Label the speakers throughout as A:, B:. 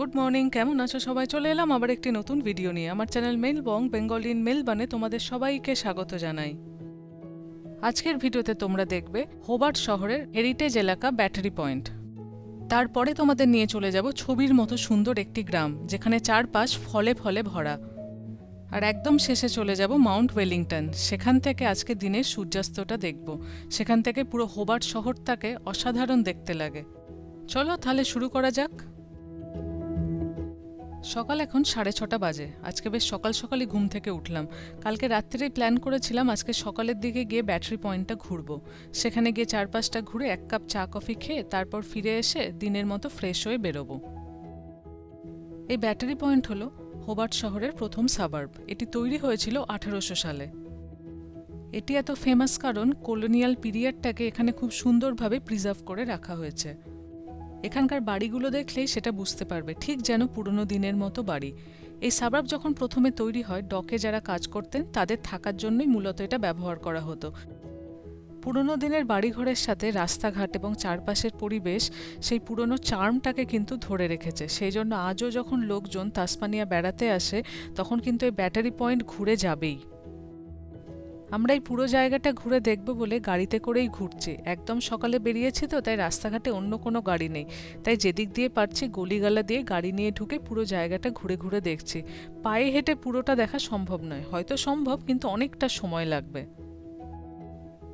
A: Good morning কেমন আছো সবাই? চলে এলাম আবার একটি নতুন ভিডিও নিয়ে। আমার channel Mel Bong Bengal in মেলবানে তোমাদের সবাইকে স্বাগত জানাই। আজকের ভিডিওতে তোমরা দেখবে হোবার্ট শহরের হেরিটেজ এলাকা ব্যাটারি পয়েন্ট তারপরে তোমাদের নিয়ে চলে যাব ছবির মতো সুন্দর একটি গ্রাম, যেখানে চারপাশ ফলে ফলে ভরা। আর একদম শেষে চলে যাব মাউন্ট ওয়েলিংটন সেখান থেকে আজকে দিনের সূর্যাস্তটা দেখব। সেখান থেকে পুরো হোবার্ট শহরটাকে অসাধারণ দেখতে লাগে। চলো তাহলে শুরু করা যাক। সকাল এখন সাড়ে ছটা বাজে। আজকে বেশ সকাল সকালই ঘুম থেকে উঠলাম। কালকে রাত্রেই প্ল্যান করেছিলাম আজকে সকালের দিকে গিয়ে ব্যাটারি পয়েন্টটা ঘুরবো। সেখানে গিয়ে চারপাশটা ঘুরে এক কাপ চা কফি খেয়ে তারপর ফিরে এসে দিনের মতো ফ্রেশ হয়ে বেরোবো। এই ব্যাটারি পয়েন্ট হলো হোবার্ট শহরের প্রথম সাবার্ব এটি তৈরি হয়েছিল আঠারোশো সালে। এটি এত ফেমাস কারণ কলোনিয়াল পিরিয়ডটাকে এখানে খুব সুন্দরভাবে প্রিজার্ভ করে রাখা হয়েছে। এখানকার বাড়িগুলো দেখলেই সেটা বুঝতে পারবে, ঠিক যেন পুরনো দিনের মতো বাড়ি। এই সাবাব যখন প্রথমে তৈরি হয়, ডকে যারা কাজ করতেন, তাদের থাকার জন্যই মূলত এটা ব্যবহার করা হতো। পুরনো দিনের বাড়িঘরের সাথে রাস্তাঘাট এবং চারপাশের পরিবেশ সেই পুরনো চার্মটাকে কিন্তু ধরে রেখেছে। সেই জন্য আজও যখন লোকজন তাসমানিয়া বেড়াতে আসে, তখন কিন্তু এই ব্যাটারি পয়েন্ট ঘুরে যাবেই। আমরা এই পুরো জায়গাটা ঘুরে দেখব বলে গাড়িতে করেই ঘুরছি। একদম সকালে বেরিয়েছি তো, তাই রাস্তাঘাটে অন্য কোনো গাড়ি নেই। তাই যেদিক দিয়ে পারছি গলিগালা দিয়ে গাড়ি নিয়ে ঢুকে পুরো জায়গাটা ঘুরে ঘুরে দেখছি। পায়ে হেঁটে পুরোটা দেখা সম্ভব নয়। হয়তো সম্ভব, কিন্তু অনেকটা সময় লাগবে।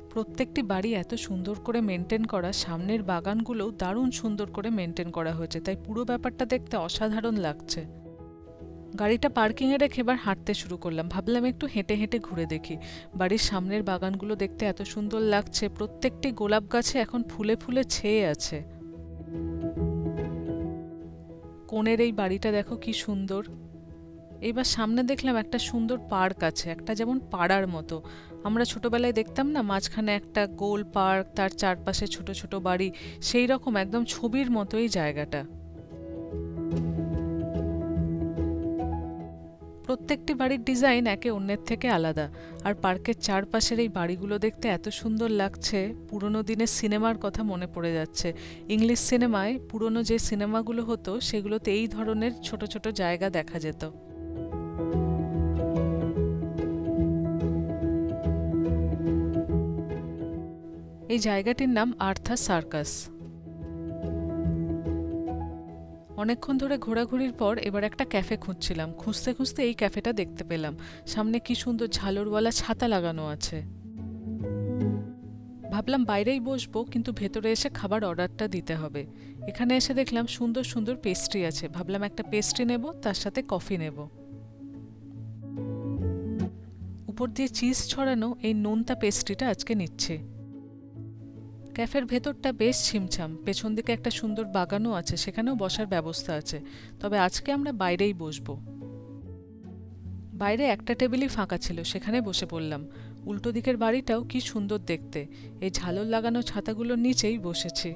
A: প্রত্যেকটি বাড়ি এত সুন্দর করে মেনটেন করা, সামনের বাগানগুলোও দারুণ সুন্দর করে মেনটেন করা হয়েছে। তাই পুরো ব্যাপারটা দেখতে অসাধারণ লাগছে। গাড়িটা পার্কিংয়ে রেখে এবার হাঁটতে শুরু করলাম। ভাবলাম একটু হেঁটে হেঁটে ঘুরে দেখি। বাড়ির সামনের বাগানগুলো দেখতে এত সুন্দর লাগছে, প্রত্যেকটি গোলাপ গাছে এখন ফুলে ফুলে ছেয়ে আছে। কোণের এই বাড়িটা দেখো কি সুন্দর। এবার সামনে দেখলাম একটা সুন্দর পার্ক আছে, একটা যেমন পাড়ার মতো। আমরা ছোটোবেলায় দেখতাম না, মাঝখানে একটা গোল পার্ক, তার চারপাশে ছোট ছোট বাড়ি, সেই রকম একদম ছবির মতোই জায়গাটা। প্রত্যেকটি বাড়ির ডিজাইন একে অন্যের থেকে আলাদা। আর পার্কের চারপাশের এই বাড়িগুলো দেখতে এত সুন্দর লাগছে, পুরনো দিনের সিনেমার কথা মনে পড়ে যাচ্ছে। ইংলিশ সিনেমায় পুরনো যে সিনেমাগুলো হতো, সেগুলোতে এই ধরনের ছোট ছোট জায়গা দেখা যেত। এই জায়গাটির নাম আর্থা সার্কাস। অনেকক্ষণ ধরে ঘোরাঘুরির পর এবার একটা ক্যাফে খুঁজছিলাম। খুঁজতে খুঁজতে এই ক্যাফেটা দেখতে পেলাম। সামনে কি সুন্দর ঝালরওয়ালা ছাতা লাগানো আছে। ভাবলাম বাইরেই বসবো, কিন্তু ভেতরে এসে খাবার অর্ডারটা দিতে হবে। এখানে এসে দেখলাম সুন্দর সুন্দর পেস্ট্রি আছে। ভাবলাম একটা পেস্ট্রি নেব, তার সাথে কফি নেব। উপর দিয়ে চিজ ছড়ানো এই নোনতা পেস্ট্রিটা আজকে নিচ্ছে। ক্যাফের ভেতরটা বেশ ছিমছাম। পেছন দিকে একটা সুন্দর বাগানও আছে, সেখানেও বসার ব্যবস্থা আছে। তবে আজকে আমরা বাইরেই বসবো। বাইরে একটা টেবিলই ফাঁকা ছিল, সেখানে বসে পড়লাম। উল্টো দিকের বাড়িটাও কি সুন্দর দেখতে। এই ঝালর লাগানো ছাতাগুলোর নিচেই বসেছি।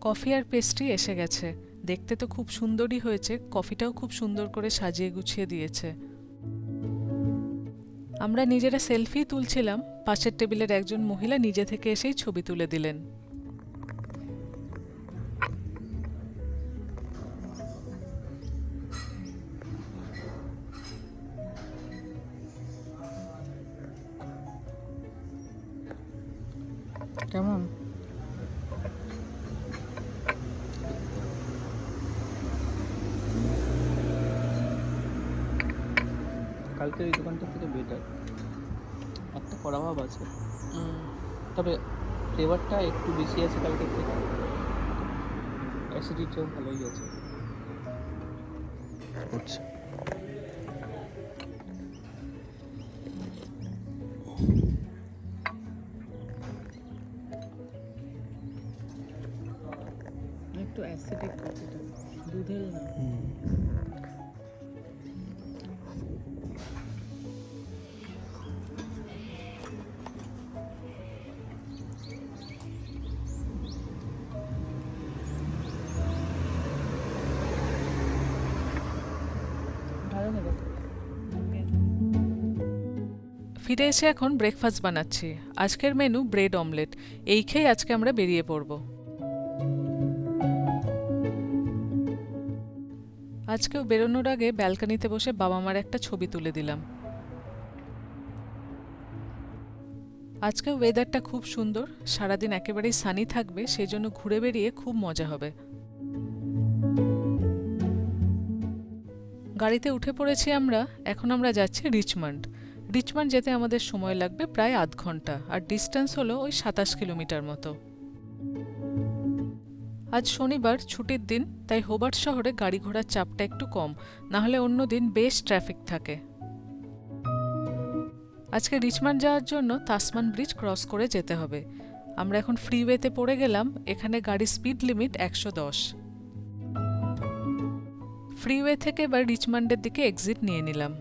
A: কফি আর পেস্ট্রি এসে গেছে। দেখতে তো খুব সুন্দরই হয়েছে, কফিটাও খুব সুন্দর করে সাজিয়ে গুছিয়ে দিয়েছে। আমরা নিজেরা সেলফি তুলছিলাম পাশের টেবিলের একজন মহিলা নিজে থেকে এসেই ছবি তুলে দিলেন।
B: ফ্লেভারটা একটু বেশি আছে কালকের থেকে। অ্যাসিডিটিও ভালোই আছে। আচ্ছা।
A: একটু অ্যাসিডিক কফিটা দুধের না। ফিরে এসে এখন ব্রেকফাস্ট বানাচ্ছি। আজকের মেনু ব্রেড অমলেট এই খেয়ে আজকে আমরা বেরিয়ে পড়ব। আজকেও বেরোনোর আগে ব্যালকনিতে বসে বাবা মার একটা ছবি তুলে দিলাম। আজকে ওয়েদারটা খুব সুন্দর। সারাদিন একেবারেই সানি থাকবে সেই জন্য ঘুরে বেরিয়ে খুব মজা হবে। গাড়িতে উঠে পড়েছি আমরা। এখন আমরা যাচ্ছি রিচমন্ড রিচমন্ড যেতে আমাদের সময় লাগবে প্রায় আধ ঘণ্টা, আর ডিস্টেন্স হলো ওই সাতাশ কিলোমিটার মতো। আজ শনিবার, ছুটির দিন, তাই হোবার্ট শহরে গাড়ি ঘোড়ার চাপটা একটু কম, না হলে অন্য দিন বেশ ট্রাফিক থাকে। আজকে রিচমন্ড যাওয়ার জন্য তাসমান ব্রিজ ক্রস করে যেতে হবে। আমরা এখন ফ্রিওয়েতে পড়ে গেলাম, এখানে গাড়ির স্পিড লিমিট একশো দশ। ফ্রিওয়ে থেকে এবার রিচমান্ডের দিকে এক্সিট নিয়ে নিলাম।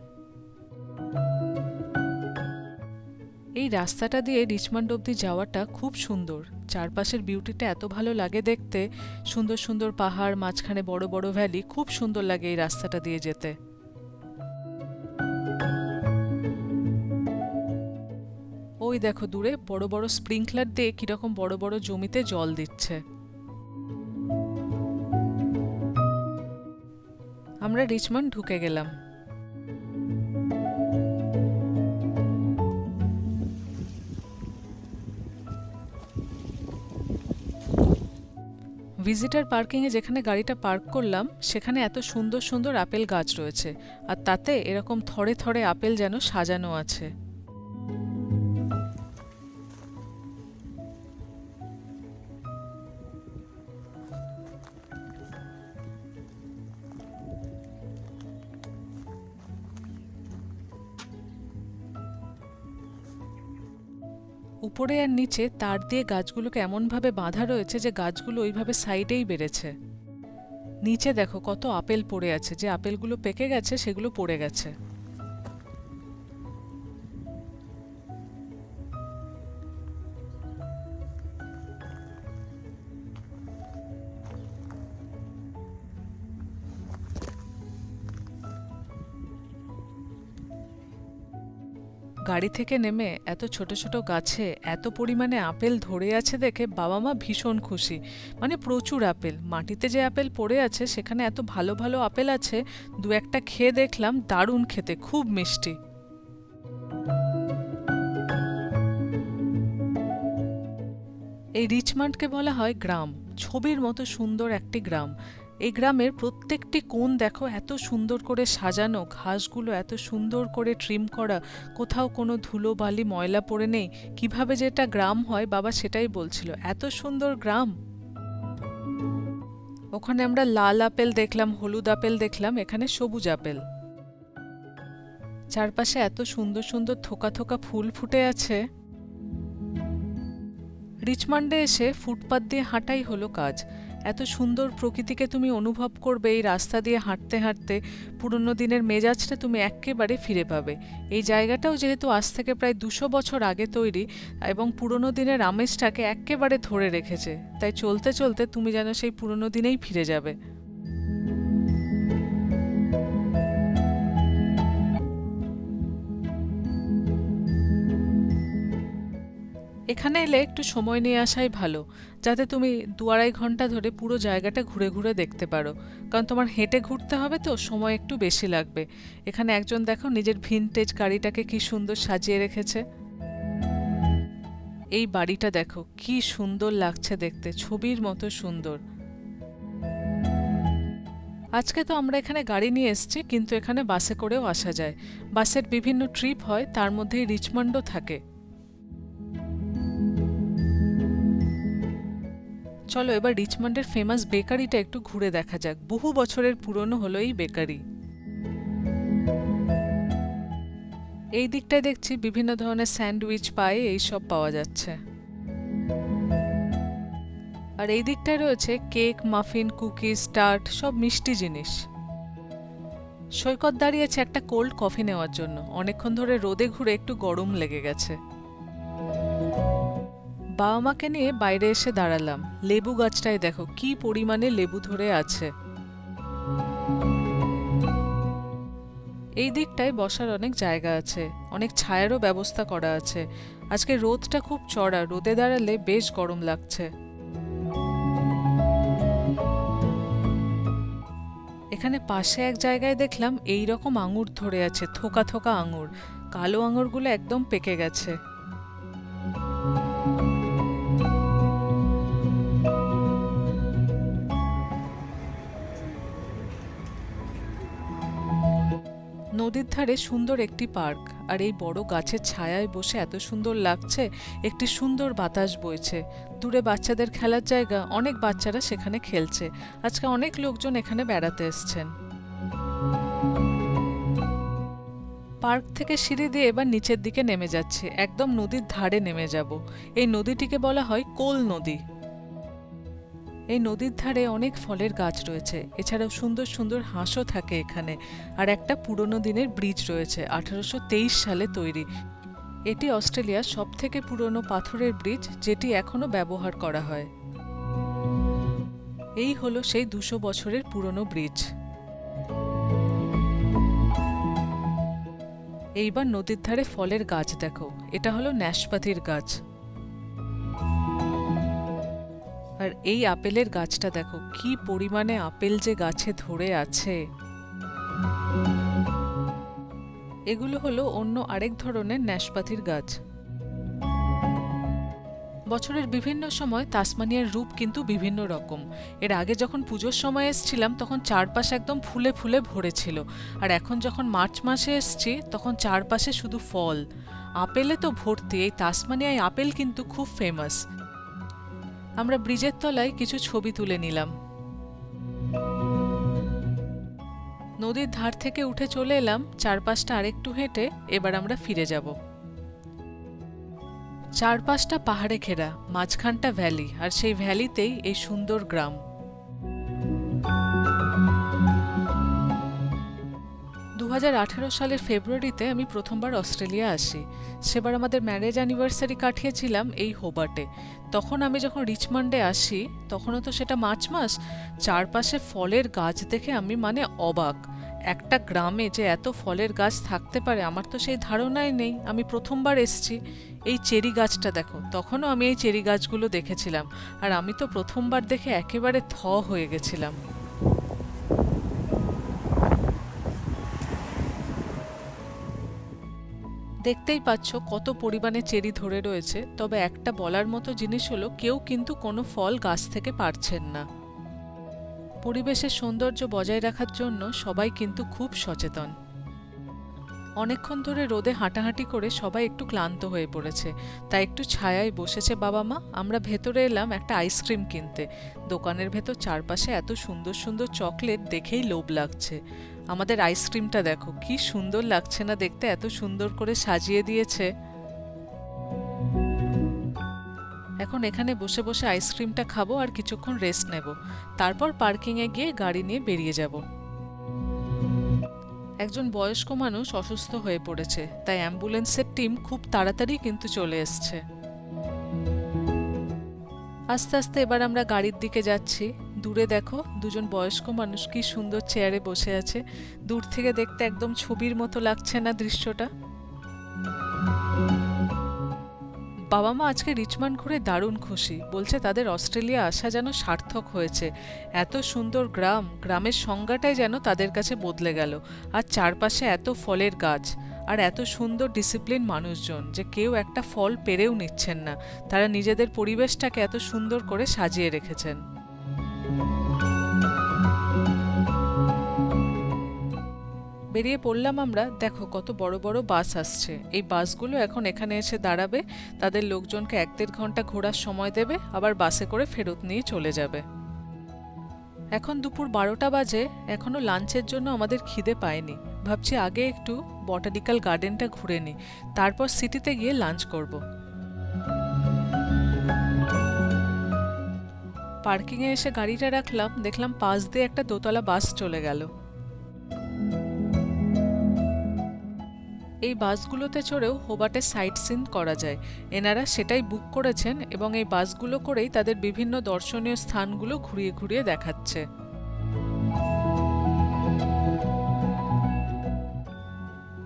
A: এই রাস্তাটা দিয়ে রিচমন্ড অবধি যাওয়াটা খুব সুন্দর। চারপাশের বিউটিটা এত ভালো লাগে দেখতে। সুন্দর সুন্দর পাহাড়, মাঝখানে বড় বড় ভ্যালি, খুব সুন্দর লাগে এই রাস্তাটা দিয়ে যেতে। ওই দেখো দূরে বড় বড় স্প্রিংকলার দিয়ে কীরকম বড় বড় জমিতে জল দিচ্ছে। আমরা রিচমন্ড ঢুকে গেলাম। ভিজিটার পার্কিংয়ে যেখানে গাড়িটা পার্ক করলাম, সেখানে এত সুন্দর সুন্দর আপেল গাছ রয়েছে। আর তাতে এরকম থরে থরে আপেল যেন সাজানো আছে। উপরে আর নিচে তার দিয়ে গাছগুলোকে এমনভাবে বাঁধা রয়েছে যে গাছগুলো ওইভাবে সাইডেই বেড়েছে। নিচে দেখো কত আপেল পড়ে আছে। যে আপেলগুলো পেকে গেছে, সেগুলো পড়ে গেছে। গাড়ি থেকে নেমে এত ছোট ছোট গাছে এত পরিমাণে আপেল ধরে আছে দেখে বাবা মা ভীষণ খুশি। মানে প্রচুর আপেল। মাটিতে যে আপেল পড়ে আছে, সেখানে এত ভালো ভালো আপেল আছে, দু একটা খেয়ে দেখলাম দারুণ খেতে, খুব মিষ্টি। এই রিচমান্ডকে বলা হয় গ্রাম। ছবির মতো সুন্দর একটি গ্রাম। এই গ্রামের প্রত্যেকটি কোণ দেখো এত সুন্দর করে সাজানো, ঘাসগুলো এত সুন্দর করে ট্রিম করা, কোথাও কোনো ধুলো, বালি, ময়লা পড়ে নেই। কীভাবে যে এটা গ্রাম হয়, বাবা সেটাই বলছিল। এত সুন্দর গ্রাম। ওখানে আমরা লাল আপেল দেখলাম, হলুদ আপেল দেখলাম, এখানে সবুজ আপেল। চারপাশে এত সুন্দর সুন্দর থোকা থোকা ফুল ফুটে আছে। রিচমান্ডে এসে ফুটপাত দিয়ে হাঁটাই হলো কাজ। এত সুন্দর প্রকৃতিকে তুমি অনুভব করবে, এই রাস্তা দিয়ে হাঁটতে হাঁটতে পুরনো দিনের মেজাজটা তুমি একেবারে ফিরে পাবে। এই জায়গাটাও যেহেতু আজ থেকে প্রায় দুশো বছর আগে তৈরি এবং পুরনো দিনের আমেজটাকে একেবারে ধরে রেখেছে, তাই চলতে চলতে তুমি যেন সেই পুরনো দিনেই ফিরে যাবে। এখানে এলে একটু সময় নিয়ে আসাই ভালো, যাতে তুমি দু আড়াই ঘণ্টা ধরে পুরো জায়গাটা ঘুরে ঘুরে দেখতে পারো। কারণ তোমার হেঁটে ঘুরতে হবে তো, সময় একটু বেশি লাগবে। এখানে একজন দেখো নিজের ভিনটেজ গাড়িটাকে কি সুন্দর সাজিয়ে রেখেছে। এই বাড়িটা দেখো, কি সুন্দর লাগছে দেখতে, ছবির মতো সুন্দর। আজকে তো আমরা এখানে গাড়ি নিয়ে এসেছি, কিন্তু এখানে বাসে করেও আসা যায়। বাসের বিভিন্ন ট্রিপ হয়, তার মধ্যে রিচমন্ডও থাকে। চলো এবার রিচমন্ডের ফেমাস বেকারিটা একটু ঘুরে দেখা যাক। বহু বছরের পুরনো হলো এই বেকারি। এই দিকটায় দেখছি বিভিন্ন ধরনের স্যান্ডউইচ পায়ে এইসব পাওয়া যাচ্ছে। আর এই দিকটায় রয়েছে কেক, মাফিন, কুকিজ, টার্ট, সব মিষ্টি জিনিস। সৈকত দাঁড়িয়েছে একটা কোল্ড কফি নেওয়ার জন্য। অনেকক্ষণ ধরে রোদে ঘুরে একটু গরম লেগে গেছে। বাবা মাকে নিয়ে বাইরে এসে দাঁড়ালাম। লেবু গাছটায় দেখো, কি পরিমাণে লেবু ধরে আছে। এই দিকটায় বসার অনেক জায়গা আছে, অনেক ছায়ারও ব্যবস্থা করা আছে। আজকে রোদটা খুব চড়া, রোদে দাঁড়ালে বেশ গরম লাগছে। এখানে পাশে এক জায়গায় দেখলাম এই রকম আঙুর ধরে আছে, থোকা থোকা আঙুর। কালো আঙুরগুলো একদম পেকে গেছে। নদীর ধারে সুন্দর একটি পার্ক, আর এই বড় গাছের ছায়ায় বসে এত সুন্দর লাগছে, একটি সুন্দর বাতাস বইছে। দূরে বাচ্চাদের খেলার জায়গা, অনেক বাচ্চারা সেখানে খেলছে। আজকে অনেক লোকজন এখানে বেড়াতে এসছেন। পার্ক থেকে সিঁড়ি দিয়ে এবার নিচের দিকে নেমে যাচ্ছে, একদম নদীর ধারে নেমে যাব। এই নদীটিকে বলা হয় কোল নদী। এই নদীর ধারে অনেক ফলের গাছ রয়েছে। এছাড়াও সুন্দর সুন্দর হাঁসও থাকে এখানে। আর একটা পুরনো দিনের ব্রিজ রয়েছে, আঠারোশো তেইশ সালে তৈরি। এটি অস্ট্রেলিয়ার সব থেকে পুরনো পাথরের ব্রিজ, যেটি এখনও ব্যবহার করা হয়। এই হলো সেই দুশো বছরের পুরনো ব্রিজ। এইবার নদীর ধারে ফলের গাছ দেখো। এটা হলো ন্যাশপাতির গাছ। আর এই আপেলের গাছটা দেখো, কি পরিমাণে আপেল যে গাছে ধরে আছে। এগুলো হলো অন্য আরেক ধরনের ন্যাশপাতির গাছ। বছরের বিভিন্ন সময় তাসমানিয়ার রূপ কিন্তু বিভিন্ন রকম। এর আগে যখন পুজোর সময় এসছিলাম, তখন চারপাশ একদম ফুলে ফুলে ভরেছিল। আর এখন যখন মার্চ মাসে এসছি, তখন চারপাশে শুধু ফল। আপেলে তো ভর্তি, এই তাসমানিয়ায় আপেল কিন্তু খুব ফেমাস আমরা ব্রিজের তলায় কিছু ছবি তুলে নিলাম। নদীর ধার থেকে উঠে চলে এলাম, চারপাশটা আরেকটু হেঁটে এবার আমরা ফিরে যাব। চারপাশটা পাহাড়ে ঘেরা, মাঝখানটা ভ্যালি, আর সেই ভ্যালিতেই এই সুন্দর গ্রাম। সালের ফেব্রুয়ারিতে আমি প্রথমবার অস্ট্রেলিয়া আসি। সেবার আমাদের ম্যারেজ অ্যানিভার্সারি কাটিয়েছিলাম এই হোবার্টে তখন আমি যখন রিচমন্ডে আসি, তখনও তো সেটা মার্চ মাস, চারপাশে ফলের গাছ দেখে আমি মানে অবাক। একটা গ্রামে যে এত ফলের গাছ থাকতে পারে, আমার তো সেই ধারণাই নেই। আমি প্রথমবার এসছি, এই চেরি গাছটা দেখো। তখনও আমি এই চেরি গাছগুলো দেখেছিলাম। আর আমি তো প্রথমবার দেখে একেবারে থ হয়ে গেছিলাম। দেখতেই পাচ্ছ কত পরিমাণে চেরি ধরে রয়েছে, তবে একটা বলার মতো জিনিস হলো কেউ কিন্তু কোনো ফল গাছ থেকে পারছেন না। পরিবেশের সৌন্দর্য বজায় রাখার জন্য সবাই কিন্তু খুব সচেতন। অনেকক্ষণ ধরে রোদে হাঁটাহাঁটি করে সবাই একটু ক্লান্ত হয়ে পড়েছে, তাই একটু ছায়ায় বসেছে বাবা মা, আমরা ভেতরে এলাম একটা আইসক্রিম কিনতে। দোকানের ভেতর চারপাশে এত সুন্দর সুন্দর চকলেট দেখেই লোভ লাগছে। আমাদের আইসক্রিমটা দেখো, কি সুন্দর লাগছে না দেখতে, এত সুন্দর করে সাজিয়ে দিয়েছে। এখন এখানে বসে বসে আইসক্রিমটা খাব আর কিছুক্ষণ রেস্ট নেব। তারপর পার্কিংয়ে গিয়ে গাড়ি নিয়ে বেরিয়ে যাব। একজন বয়স্ক মানুষ অসুস্থ হয়ে পড়েছে, তাই অ্যাম্বুলেন্সের টিম খুব তাড়াতাড়ি কিন্তু চলে এসছে। আস্তে আস্তে এবার আমরা গাড়ির দিকে যাচ্ছি। দূরে দেখো, দুজন বয়স্ক মানুষ কি সুন্দর চেয়ারে বসে আছে। দূর থেকে দেখতে একদম ছবির মতো লাগছে না দৃশ্যটা। বাবা মা আজকে রিচমন্ড ঘুরে দারুণ খুশি। বলছে, তাদের অস্ট্রেলিয়া আসা যেন সার্থক হয়েছে। এত সুন্দর গ্রাম, গ্রামের সংজ্ঞাটাই যেন তাদের কাছে বদলে গেল। আর চারপাশে এত ফলের গাছ। আর এত সুন্দর ডিসিপ্লিন মানুষজন যে কেউ একটা ফল পেরেও নিচ্ছেন না। তারা নিজেদের পরিবেশটাকে এত সুন্দর করে সাজিয়ে রেখেছেন। বেরিয়ে পড়লাম আমরা, দেখো কত বড় বড় বাস আসছে। এই বাসগুলো এখন এখানে এসে দাঁড়াবে, তাদের লোকজনকে এক দেড় ঘণ্টা ঘোরার সময় দেবে, আবার বাসে করে ফেরত নিয়ে চলে যাবে। এখন দুপুর বারোটা বাজে এখনও লাঞ্চের জন্য আমাদের খিদে পায়নি। ভাবছি আগে একটু বটানিক্যাল গার্ডেনটা ঘুরে নিই তারপর সিটিতে গিয়ে লাঞ্চ করব। পার্কিংয়ে এসে গাড়িটা রাখলাম, দেখলাম পাশ দিয়ে একটা দোতলা বাস চলে গেল। এই বাসগুলোতে চড়েও হোবাটে সাইট সিন করা যায়। এনারা সেটাই বুক করেছেন এবং এই বাসগুলো করেই তাদের বিভিন্ন দর্শনীয় স্থানগুলো ঘুরিয়ে ঘুরিয়ে দেখাচ্ছে।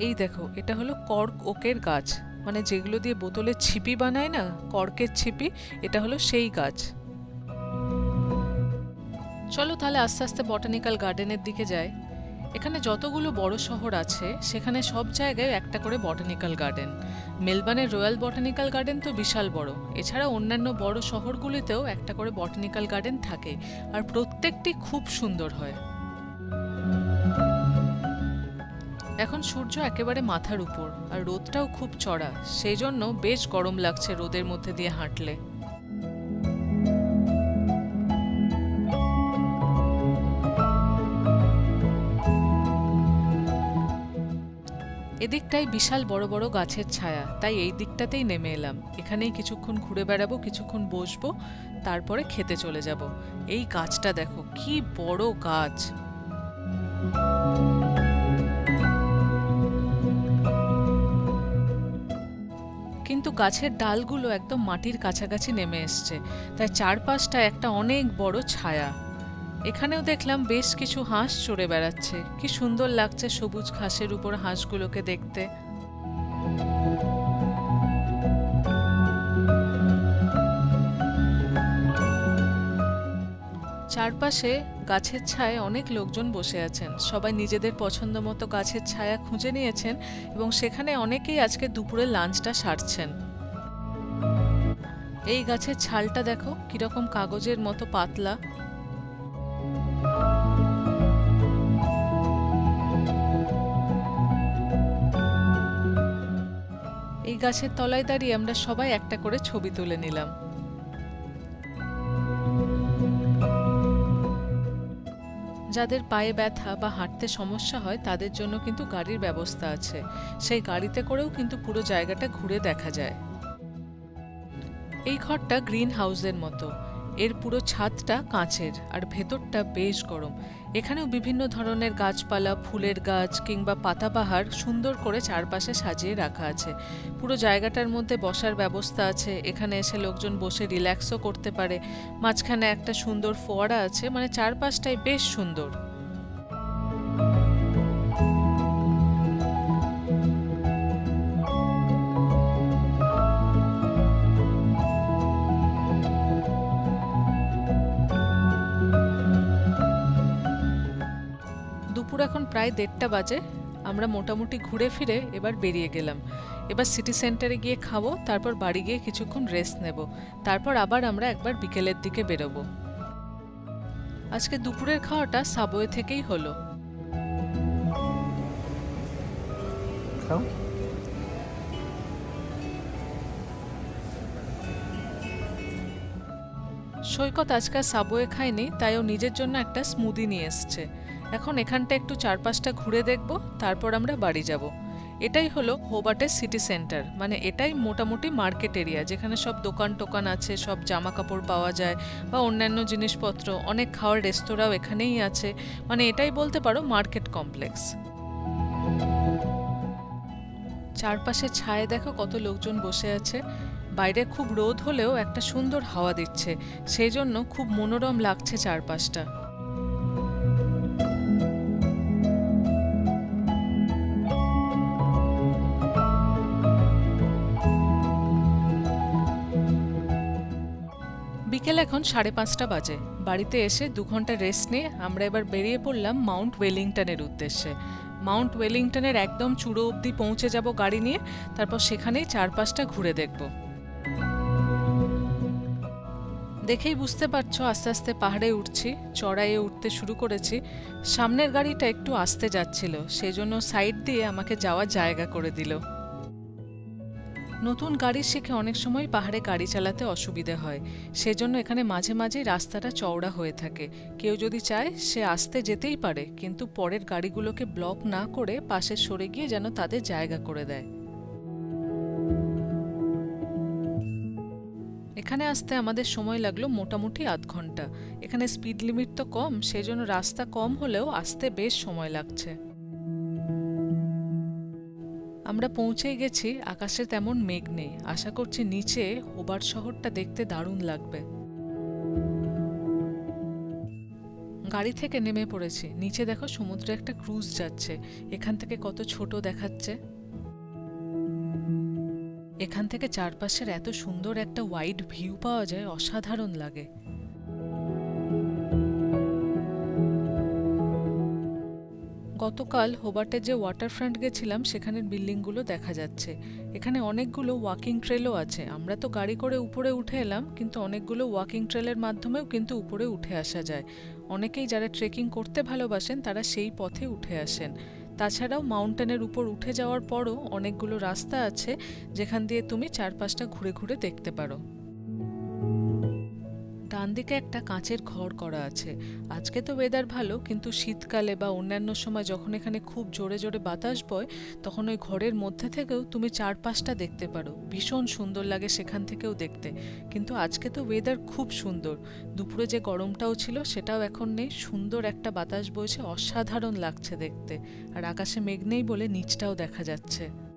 A: এই দেখো, এটা হলো কর্ক ওকের গাছ। মানে যেগুলো দিয়ে বোতলের ছিপি বানায় না, কর্কের ছিপি, এটা হলো সেই গাছ। চলো তাহলে আস্তে আস্তে বটানিক্যাল গার্ডেনের দিকে যাই। এখানে যতগুলো বড় শহর আছে, সেখানে সব জায়গায় একটা করে বটানিক্যাল গার্ডেন। মেলবার্নের রয়্যাল বটানিক্যাল গার্ডেন তো বিশাল বড়। এছাড়া অন্যান্য বড় শহরগুলিতেও একটা করে বটানিক্যাল গার্ডেন থাকে আর প্রত্যেকটি খুব সুন্দর হয়। এখন সূর্য একেবারে মাথার উপর আর রোদটাও খুব চড়া সেই জন্য বেশ গরম লাগছে রোদের মধ্যে দিয়ে হাঁটলে। এদিকটাই বিশাল বড় বড় গাছের ছায়া। তাই এই দিকটাতেই নেমে এলাম। এখানেই কিছুক্ষণ ঘুরে বেড়াবো, কিছুক্ষণ বসবো, তারপরে খেতে চলে যাব। এই গাছটা দেখো, কি বড় গাছ! কিন্তু গাছের ডালগুলো একদম মাটির কাছাকাছি নেমে এসছে। তাই চারপাশটা একটা অনেক বড় ছায়া। এখানেও দেখলাম বেশ কিছু হাঁস চড়ে বেড়াচ্ছে। কি সুন্দর লাগছে সবুজ ঘাসের উপর হাঁসগুলোকে দেখতে। চারপাশে গাছের ছায় অনেক লোকজন বসে আছেন। সবাই নিজেদের পছন্দ মতো গাছের ছায়া খুঁজে নিয়েছেন এবং সেখানে অনেকেই আজকে দুপুরে লাঞ্চটা সারছেন। এই গাছের ছালটা দেখো, কীরকম কাগজের মতো পাতলা। গাছের তলায় দাঁড়িয়ে আমরা সবাই একটা করে ছবি তুলে নিলাম। যাদের পায়ে ব্যথা বা হাঁটতে সমস্যা হয়, তাদের জন্য কিন্তু গাড়ির ব্যবস্থা আছে। সেই গাড়িতে করেও কিন্তু পুরো জায়গাটা ঘুরে দেখা যায়। এই ঘরটা গ্রিন হাউসের মতো। এর পুরো ছাদটা কাঁচের আর ভেতরটা বেশ গরম। এখানেও বিভিন্ন ধরনের গাছপালা, ফুলের গাছ কিংবা পাতাবাহার সুন্দর করে চারপাশে সাজিয়ে রাখা আছে। পুরো জায়গাটার মধ্যে বসার ব্যবস্থা আছে। এখানে এসে লোকজন বসে রিল্যাক্সও করতে পারে। মাঝখানে একটা সুন্দর ফোয়ারা আছে মানে চারপাশটাই বেশ সুন্দর। প্রায় দেড়টা বাজে আমরা মোটামুটি ঘুরে ফিরে এবার বেরিয়ে গেলাম। এবার সিটি সেন্টারে গিয়ে খাব তারপর বাড়ি গিয়ে কিছুক্ষণ রেস্ট নেব তারপর আবার আমরা একবার বিকেলের দিকে বেরোবো। আজকে দুপুরের খাওয়াটা সাবওয়ে থেকেই হলো।
B: খাও।
A: সৈকত আজকাল সাবওয়ে খায়নি তাই ও নিজের জন্য একটা স্মুদি নিয়ে এসছে। এখন এখানটা একটু চারপাশটা ঘুরে দেখব, তারপর আমরা বাড়ি যাব। এটাই হলো হোবার্টের সিটি সেন্টার মানে এটাই মোটামুটি মার্কেট এরিয়া যেখানে সব দোকান টোকান আছে, সব জামা কাপড় পাওয়া যায় বা অন্যান্য জিনিসপত্র, অনেক খাওয়ার রেস্তোরাঁও এখানেই আছে মানে এটাই বলতে পারো মার্কেট কমপ্লেক্স চারপাশে ছায়ে দেখো কত লোকজন বসে আছে। বাইরে খুব রোদ হলেও একটা সুন্দর হাওয়া দিচ্ছে, সেই জন্য খুব মনোরম লাগছে চারপাশটা। বিকেল এখন সাড়ে পাঁচটা বাজে। বাড়িতে এসে দু ঘণ্টা রেস্ট নিয়ে আমরা এবার বেরিয়ে পড়লাম মাউন্ট ওয়েলিংটনের উদ্দেশ্যে। মাউন্ট ওয়েলিংটনের একদম চূড়ো অবধি পৌঁছে যাব গাড়ি নিয়ে, তারপর সেখানেই চারপাশটা ঘুরে দেখব। দেখেই বুঝতে পারছ, আস্তে আস্তে পাহাড়ে উঠছি, চড়াইয়ে উঠতে শুরু করেছি। সামনের গাড়িটা একটু আসতে যাচ্ছিল সেই জন্য সাইড দিয়ে আমাকে যাওয়ার জায়গা করে দিল। নতুন গাড়ি শিখে অনেক সময় পাহাড়ে গাড়ি চালাতে অসুবিধে হয়। সেজন্য এখানে মাঝে মাঝেই রাস্তাটা চওড়া হয়ে থাকে। কেউ যদি চায়, সে আসতে যেতেই পারে, কিন্তু পরের গাড়িগুলোকে ব্লক না করে পাশে সরে গিয়ে যেন তাদের জায়গা করে দেয়। এখানে আসতে আমাদের সময় লাগল মোটামুটি আধ ঘণ্টা। এখানে স্পিড লিমিট তো কম, সেজন্য রাস্তা কম হলেও আসতে বেশ সময় লাগছে। আমরা পৌঁছেই গেছি, আকাশে তেমন মেঘ নেই। আশা করছি নিচে হোবার শহরটা দেখতে দারুণ লাগবে। গাড়ি থেকে নেমে পড়েছি। নিচে দেখো সমুদ্রে একটা ক্রুজ যাচ্ছে। এখান থেকে কত ছোট দেখাচ্ছে। এখান থেকে চারপাশের এত সুন্দর একটা ওয়াইড ভিউ পাওয়া যায়, অসাধারণ লাগে। গতকাল হোবার্টে যে ওয়াটারফ্রন্ট গেছিলাম, সেখানের বিল্ডিংগুলো দেখা যাচ্ছে। এখানে অনেকগুলো ওয়াকিং ট্রেলও আছে। আমরা তো গাড়ি করে উপরে উঠে এলাম, কিন্তু অনেকগুলো ওয়াকিং ট্রেলের মাধ্যমেও কিন্তু উপরে উঠে আসা যায়। অনেকেই যারা ট্রেকিং করতে ভালোবাসেন, তারা সেই পথে উঠে আসেন। তাছাড়াও মাউন্টেনের উপর উঠে যাওয়ার পরও অনেকগুলো রাস্তা আছে, যেখান দিয়ে তুমি চারপাশটা ঘুরে ঘুরে দেখতে পারো। ডান দিকে একটা কাঁচের ঘর করা আছে। আজকে তো ওয়েদার ভালো, কিন্তু শীতকালে বা অন্যান্য সময় যখন এখানে খুব জোরে জোরে বাতাস বয়, তখন ওই ঘরের মধ্যে থেকেও তুমি চারপাশটা দেখতে পারো। ভীষণ সুন্দর লাগে সেখান থেকেও দেখতে। কিন্তু আজকে তো ওয়েদার খুব সুন্দর। দুপুরে যে গরমটাও ছিল, সেটাও এখন নেই। সুন্দর একটা বাতাস বইছে, অসাধারণ লাগছে দেখতে। আর আকাশে মেঘ নেই বলে নিচটাও দেখা যাচ্ছে।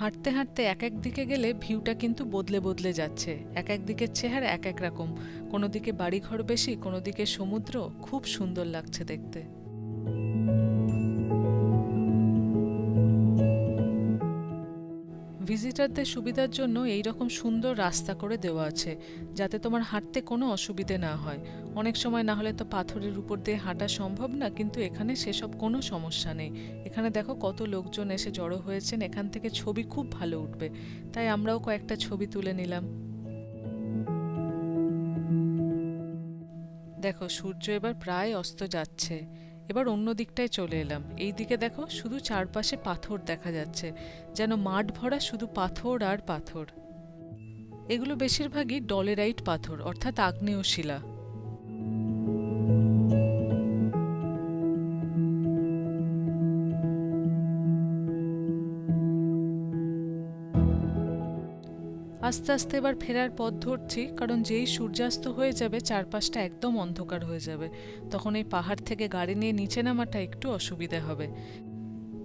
A: হাঁটতে হাঁটতে এক এক দিকে গেলে ভিউটা কিন্তু বদলে বদলে যাচ্ছে। এক এক দিকের চেহারা এক এক রকম। কোনো দিকে বাড়িঘর বেশি, কোনো দিকে সমুদ্র। খুব সুন্দর লাগছে দেখতে। ভিজিটারদের সুবিধার জন্য এই রকম সুন্দর রাস্তা করে দেওয়া আছে, যাতে তোমার হাঁটতে কোনো অসুবিধে না হয়। অনেক সময় না হলে তো পাথরের উপর দিয়ে হাঁটা সম্ভব না, কিন্তু এখানে সেসব কোনো সমস্যা নেই। এখানে দেখো কত লোকজন এসে জড়ো হয়েছেন, এখান থেকে ছবি খুব ভালো উঠবে। তাই আমরাও কয়েকটা ছবি তুলে নিলাম। দেখো, সূর্য এবার প্রায় অস্ত যাচ্ছে। এবার অন্য দিকটায় চলে এলাম। এই দিকে দেখো শুধু চারপাশে পাথর দেখা যাচ্ছে, যেন মাঠ ভরা শুধু পাথর আর পাথর। এগুলো বেশিরভাগই ডলেরাইট পাথর, অর্থাৎ আগ্নেয় শিলা। আস্তে আস্তে এবার ফেরার পথ ধরছি, কারণ যেই সূর্যাস্ত হয়ে যাবে চারপাশটা একদম অন্ধকার হয়ে যাবে। তখন এই পাহাড় থেকে গাড়ি নিয়ে নিচে নামাটা একটু অসুবিধে হবে।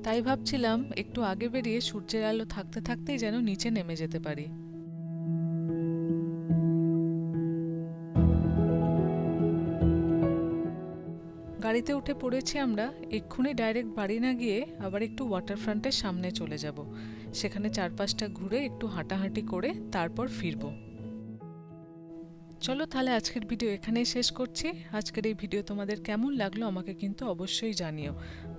A: তাই ভাবছিলাম, একটু আগে বেরিয়ে সূর্যের আলো থাকতে থাকতেই যেন নিচে নেমে যেতে পারি। গাড়িতে উঠে পড়েছি আমরা, এক্ষুনি ডাইরেক্ট বাড়ি না গিয়ে আবার একটু ওয়াটারফ্রন্টের সামনে চলে যাব। সেখানে চারপাশটা ঘুরে একটু হাঁটাহাঁটি করে তারপর ফিরবো। চলো তাহলে আজকের ভিডিও এখানেই শেষ করছি। আজকের এই ভিডিও তোমাদের কেমন লাগল আমাকে কিন্তু অবশ্যই জানিও।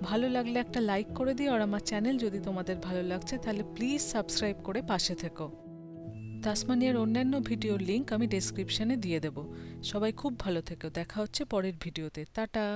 A: ভালো লাগলে একটা লাইক করে দিও আর আমার চ্যানেল যদি তোমাদের ভালো লাগছে তাহলে প্লিজ সাবস্ক্রাইব করে পাশে থেকো। তাসমানিয়ার অন্যান্য ভিডিওর লিংক আমি ডেসক্রিপশনে দিয়ে দেবো। সবাই খুব ভালো থেকো। দেখা হচ্ছে পরের ভিডিওতে টাটা!